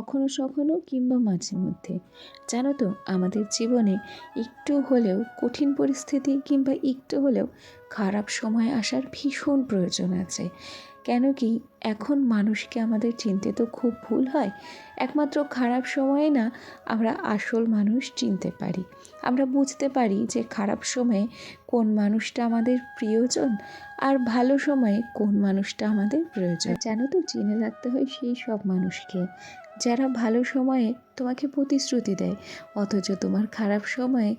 কখনো সখনো কিংবা মাঝে মধ্যে। জানো তো, আমাদের জীবনে একটু হলেও কঠিন পরিস্থিতি কিংবা একটু হলেও খারাপ সময় আসার ভীষণ প্রয়োজন আছে। কেন কি এখন মানুষকে আমাদের চিনতে তো খুব ভুল হয়। একমাত্র খারাপ সময়ে না আমরা আসল মানুষ চিনতে পারি। আমরা বুঝতে পারি যে খারাপ সময়ে কোন মানুষটা আমাদের প্রিয়জন আর ভালো সময়ে কোন মানুষটা আমাদের প্রয়োজন। জানো তো চিনে রাখতে হয় সেই সব মানুষকে। যারা ভালো সময়ে তোমাকে প্রতিশ্রুতি দেয় অথচ তোমার খারাপ সময়ে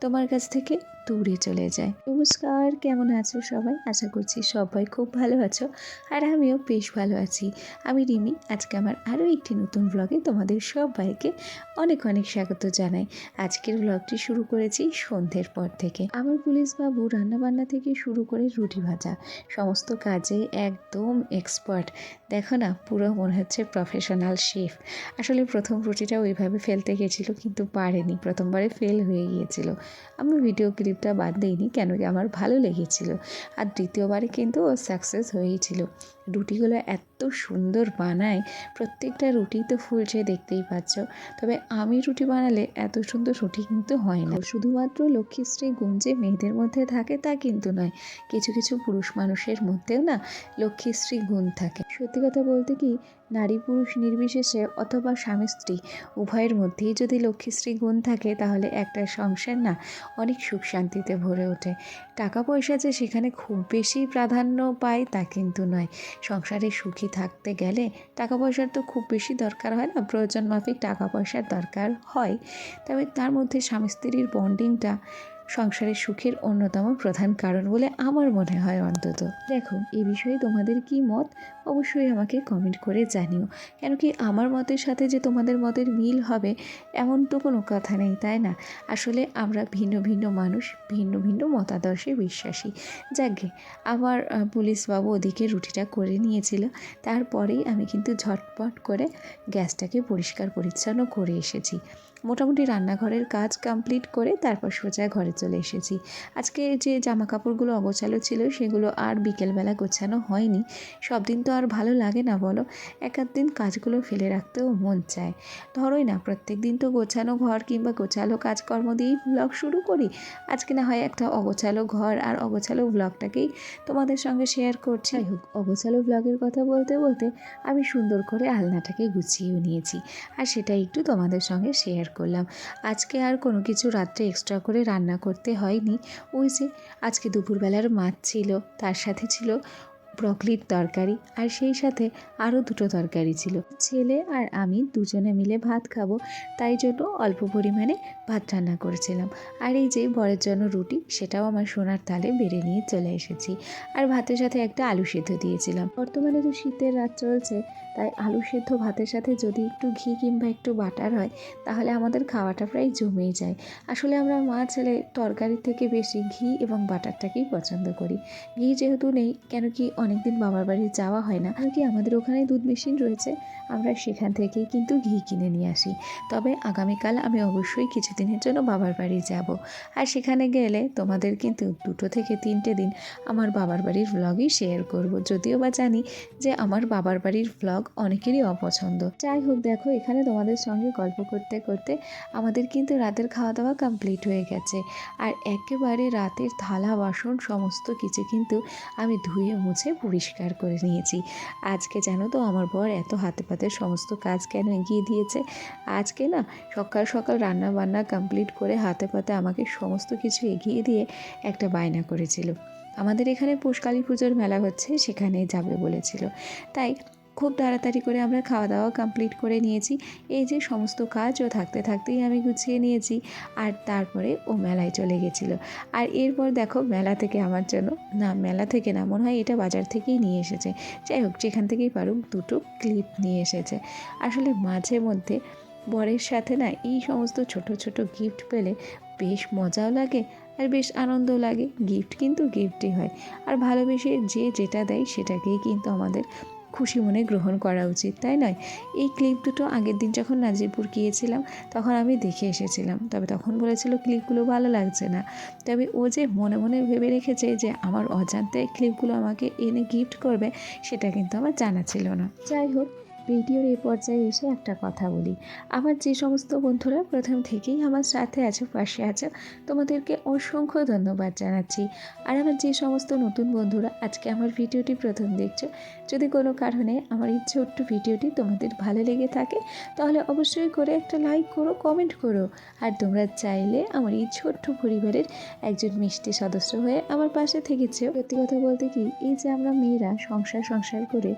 তোমার কাছ থেকে দূরে চলে যায়। নমস্কার, কেমন আছো সবাই? আশা করছি সবাই খুব ভালো আছো আর আমিও বেশ ভালো আছি। আমি রিমি, আজকে আমার আরও একটি নতুন ব্লগে তোমাদের সবাইকে অনেক অনেক স্বাগত জানাই। আজকের ব্লগটি শুরু করেছি সন্ধ্যের পর থেকে। আমার পুলিশ বাবু রান্নাবান্না থেকে শুরু করে রুটি ভাজা, সমস্ত কাজে একদম এক্সপার্ট দেখো না, পুরো মনে হচ্ছে প্রফেশনাল শেফ আসলে প্রথম রুটিটা ওইভাবে ফেলতে গেছিল, কিন্তু পারেনি। প্রথমবারে ফেল হয়ে গিয়েছিল। আমি ভিডিও বাদ দিইনি কেন কি আমার ভালো লেগেছিল। আর দ্বিতীয়বারে কিন্তু ও সাকসেস হয়েছিল রুটিগুলো এত সুন্দর বানায়, প্রত্যেকটা রুটি তো ফুলছে, দেখতেই পাচ্ছ। তবে আমি রুটি বানালে এত সুন্দর রুটি কিন্তু হয় না। শুধুমাত্র লক্ষ্মীশ্রী গুণ যে মেয়েদের মধ্যে থাকে তা কিন্তু নয়, কিছু কিছু পুরুষ মানুষের মধ্যেও না লক্ষ্মীশ্রী গুণ থাকে। সত্যি কথা বলতে কি, নারী পুরুষ নির্বিশেষে অথবা স্বামী স্ত্রী উভয়ের মধ্যেই যদি লক্ষ্মীশ্রী গুণ থাকে, তাহলে একটা সংসার না অনেক সুখ শান্তিতে ভরে ওঠে। টাকা পয়সা যে সেখানে খুব বেশি প্রাধান্য পায় তা কিন্তু নয়। সংসারে সুখী থাকতে গেলে টাকা পয়সার তো খুব বেশি দরকার হয় না, প্রয়োজন মাফিক টাকা পয়সার দরকার হয়। তবে তার মধ্যে স্বামী স্ত্রীর বন্ডিংটা সংসারের সুখের অন্যতম প্রধান কারণ বলে আমার মনে হয় অন্তত। দেখো এ বিষয়ে তোমাদের কি মত? অবশ্যই আমাকে কমেন্ট করে জানিও। কেন কি আমার মতের সাথে যে তোমাদের মতের মিল হবে এমন তো কোনো কথা নেই তাই না? আসলে আমরা ভিন্ন ভিন্ন মানুষ ভিন্ন ভিন্ন মতাদর্শে বিশ্বাসী। যাকে আমার আহ, পুলিশ বাবু ওদিকে রুটিটা করে নিয়েছিল। তারপরেই আমি কিন্তু ঝটপট করে গ্যাসটাকে পরিষ্কার পরিচ্ছন্ন করে এসেছি। মোটামুটি রান্নাঘরের কাজ কমপ্লিট করে তারপর সোজা ঘরে চলে এসেছি। আজকে যে জামা কাপড়গুলো অগোছালো ছিল সেগুলো আর বিকেলবেলা গোছানো হয়নি। সব দিন তো আর ভালো লাগে না বলো। এক দিন কাজগুলো ফেলে রাখতেও মন চায়। ধরোই না, প্রত্যেক দিন তো গোছানো ঘর কিংবা গোছালো কাজকর্ম দিয়েই ব্লগ শুরু করি। আজকে না হয় একটা অগোছালো ঘর আর অগোছালো ব্লগটাকেই তোমাদের সঙ্গে শেয়ার করছি। হোক, অগোছালো ব্লগের কথা বলতে বলতে আমি সুন্দর করে আলনাটাকে গুছিয়েও নিয়েছি। আর সেটা একটু তোমাদের সঙ্গে শেয়ার করলাম। আজকে আর কোনো কিছু রাত্রে এক্সট্রা করে রান্না করতে হয়নি। ওই যে আজকে দুপুরবেলার মাছ ছিল, তার সাথে ছিল ব্রকলির তরকারি আর সেই সাথে আরও দুটো তরকারি ছিল। ছেলে আর আমি দুজনে মিলে ভাত খাব, তাই জন্য অল্প পরিমাণে ভাত রান্না করেছিলাম। আর এই যে বরের জন্য রুটি, সেটাও আমার সোনার তালে বেড়ে নিয়ে চলে এসেছি। আর ভাতের সাথে একটা আলু সেদ্ধ দিয়েছিলাম। বর্তমানে তো শীতের রাত চলছে তাই আলু সেদ্ধ ভাতের সাথে যদি একটু ঘি কিংবা একটু বাটার হয়, তাহলে আমাদের খাওয়াটা প্রায় জমেই যায়। আসলে আমরা মা ছেলে তরকারির থেকে বেশি ঘি এবং বাটারটাকেই পছন্দ করি। ঘি যেহেতু নেই, কেন কি অনেকদিন বাবার বাড়ি যাওয়া হয় না। কি আমাদের ওখানে দুধ মেশিন রয়েছে, আমরা সেখান থেকেই কিন্তু ঘি কিনে নিয়ে আসি। তবে আগামীকাল আমি অবশ্যই কিছুদিনের জন্য বাবার বাড়ি যাব। আর সেখানে গেলে তোমাদের কিন্তু দুটো থেকে তিনটে দিন আমার বাবার বাড়ির ভ্লগই শেয়ার করব। যদিও বা জানি যে আমার বাবার বাড়ির ভ্লগ অনেকেরই অপছন্দ। যাই হোক দেখো, এখানে তোমাদের সঙ্গে গল্প করতে করতে আমাদের কিন্তু রাতের খাওয়া দাওয়া কমপ্লিট হয়ে গেছে। আর একেবারে রাতের থালা, বাসন, সমস্ত কিছু কিন্তু আমি ধুয়ে, মুছে, পরিষ্কার করে নিয়েছি। আজকে জানো তো, আমার বর এত হাতে পাতে সমস্ত কাজ কেন এগিয়ে দিয়েছে? আজকে না, সকাল সকাল রান্না বান্না কমপ্লিট করে হাতে পাতে আমাকে সমস্ত কিছু এগিয়ে দিয়ে একটা বায়না করেছিল। আমাদের এখানে পুষ্কালী পুজোর মেলা হচ্ছে সেখানে যাবে বলেছিল। তাই খুব তাড়াতাড়ি করে আমরা খাওয়া দাওয়া কমপ্লিট করে নিয়েছি। এই যে সমস্ত কাজও থাকতে থাকতেই আমি গুছিয়ে নিয়েছি আর তারপরে ও মেলায় চলে গেছিল। আর এরপর দেখো মেলা থেকে আমার জন্য, না মেলা থেকে না, মনে হয় এটা বাজার থেকেই নিয়ে এসেছে। যাই হোক, যেখান থেকেই পারুক দুটো ক্লিপ নিয়ে এসেছে। আসলে মাঝে মধ্যে বরের সাথে না এই সমস্ত ছোট ছোট গিফট পেলে বেশ মজাও লাগে আর বেশ আনন্দও লাগে। গিফট কিন্তু গিফটই হয়। আর ভালোবেসে যে যেটা দেয় সেটাকেই কিন্তু আমাদের খুশি মনে গ্রহণ করা উচিত, তাই নয়? এই ক্লিপ দুটো আগের দিন যখন নাজিরপুর গিয়েছিলাম, তখন আমি দেখে এসেছিলাম। তবে তখন বলেছিল ক্লিপগুলো ভালো লাগছে না। তবে ও যে মনে মনে ভেবে রেখেছে যে আমার অজান্তে ক্লিপগুলো আমাকে এনে গিফট করবে, সেটা কিন্তু আমার জানা ছিল না। যাই হোক ভিডিওর এই পর্যায়ে এসে একটা কথা বলি। আমার যে সমস্ত বন্ধুরা প্রথম থেকেই আমার সাথে আছো, পাশে আছো, তোমাদেরকে অসংখ্য ধন্যবাদ জানাচ্ছি। আর আমার যে সমস্ত নতুন বন্ধুরা আজকে আমার ভিডিওটি প্রথম দেখছ, যদি কোনো কারণে আমার এই ছোট্ট ভিডিওটি তোমাদের ভালো লেগে থাকে, তাহলে অবশ্যই করে একটা লাইক করো কমেন্ট করো। আর তোমরা চাইলে আমার এই ছোট্ট পরিবারের একজন মিষ্টি সদস্য হয়ে আমার পাশে থেকেছে। সত্যি কথা বলতে কি, এই যে আমরা মেয়েরা সংসার সংসার করে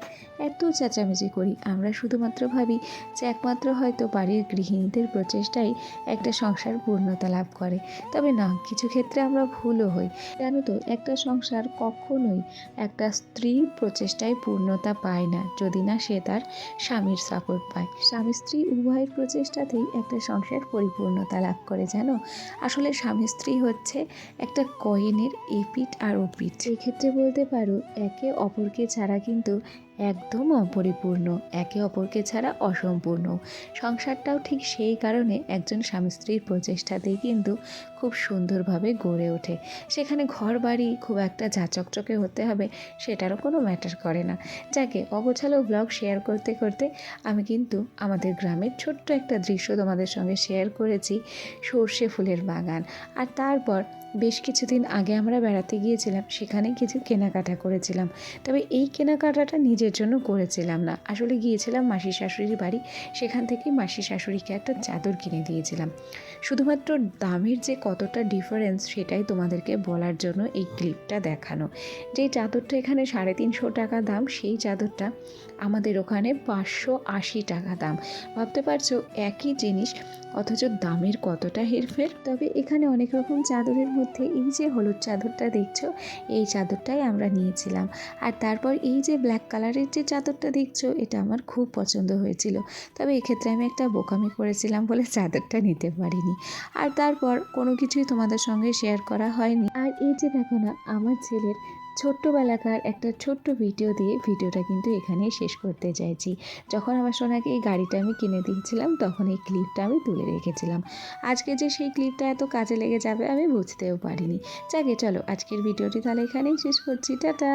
এত চেঁচামেচি করি আমরা শুধুমাত্র ভাবি যে একমাত্র হয়তো বাড়ির গৃহিণীদের প্রচেষ্টাই একটা সংসার পূর্ণতা লাভ করে। তবে না, কিছু ক্ষেত্রে আমরা ভুলও হই। জানো তো, একটা সংসার কখনোই একটা স্ত্রীর প্রচেষ্টায় পূর্ণতা পায় না, যদি না সে তার স্বামীর সাপোর্ট পায়। স্বামী স্ত্রী উভয়ের প্রচেষ্টাতেই একটা সংসার পরিপূর্ণতা লাভ করে, জানো? আসলে স্বামী স্ত্রী হচ্ছে একটা কয়েনের এপিট আর ওপিট এই ক্ষেত্রে বলতে পারো, একে অপরকে ছাড়া কিন্তু একদম অপরিপূর্ণ, একে অপরকে ছাড়া অসম্পূর্ণ। সংসারটাও ঠিক সেই কারণে একজন স্বামী স্ত্রীর প্রচেষ্টাতেই কিন্তু খুব সুন্দরভাবে গড়ে ওঠে। সেখানে ঘর বাড়ি খুব একটা ঝাঁচকচকে হতে হবে সেটারও কোনো ম্যাটার করে না। যাকে অগোছালো ব্লগ শেয়ার করতে করতে আমি কিন্তু আমাদের গ্রামের ছোট্ট একটা দৃশ্য তোমাদের সঙ্গে শেয়ার করেছি সর্ষে ফুলের বাগান। আর তারপর বেশ কিছুদিন আগে আমরা বেড়াতে গিয়েছিলাম, সেখানে কিছু কেনাকাটা করেছিলাম। তবে এই কেনাকাটাটা নিজের জন্য করেছিলাম না। আসলে গিয়েছিলাম মাসি শাশুড়ির বাড়ি, সেখান থেকে মাসি শাশুড়িকে একটা চাদর কিনে দিয়েছিলাম। শুধুমাত্র দামের যে কতটা ডিফারেন্স সেটাই তোমাদেরকে বলার জন্য এই ক্লিপটা দেখানো। যে চাদরটা এখানে সাড়ে তিনশো টাকা দাম, সেই চাদরটা আমাদের ওখানে পাঁচশো আশি টাকা দাম। ভাবতে পারছ, একই জিনিস, অথচ দামের কতটা হেরফের? তবে এখানে অনেক রকম চাদরের মধ্যে এই যে হলুদ চাদরটা দেখছ, এই চাদরটাই আমরা নিয়েছিলাম। আর তারপর এই যে ব্ল্যাক কালারের যে চাদরটা দেখছ, এটা আমার খুব পছন্দ হয়েছিল। তবে এক্ষেত্রে আমি একটা বোকামি করেছিলাম বলে চাদরটা নিতে পারিনি। আর তারপর কোনো কিছুই তোমাদের সঙ্গে শেয়ার করা হয়নি। আর এই যে দেখো না, আমার ছেলের ছোট্টবেলাকার একটা ছোট্ট ভিডিও দিয়ে ভিডিওটা কিন্তু এখানে শেষ করতে চাইছি। যখন আমার সোনাকে এই গাড়িটা আমি কিনে দিয়েছিলাম, তখন এই ক্লিপটা আমি তুলে রেখেছিলাম। আজকে যে সেই ক্লিপটা এত কাজে লেগে যাবে আমি বুঝতেও পারিনি। যাকে চলো আজকের ভিডিওটি তাহলে এখানেই শেষ করছি। টাটা!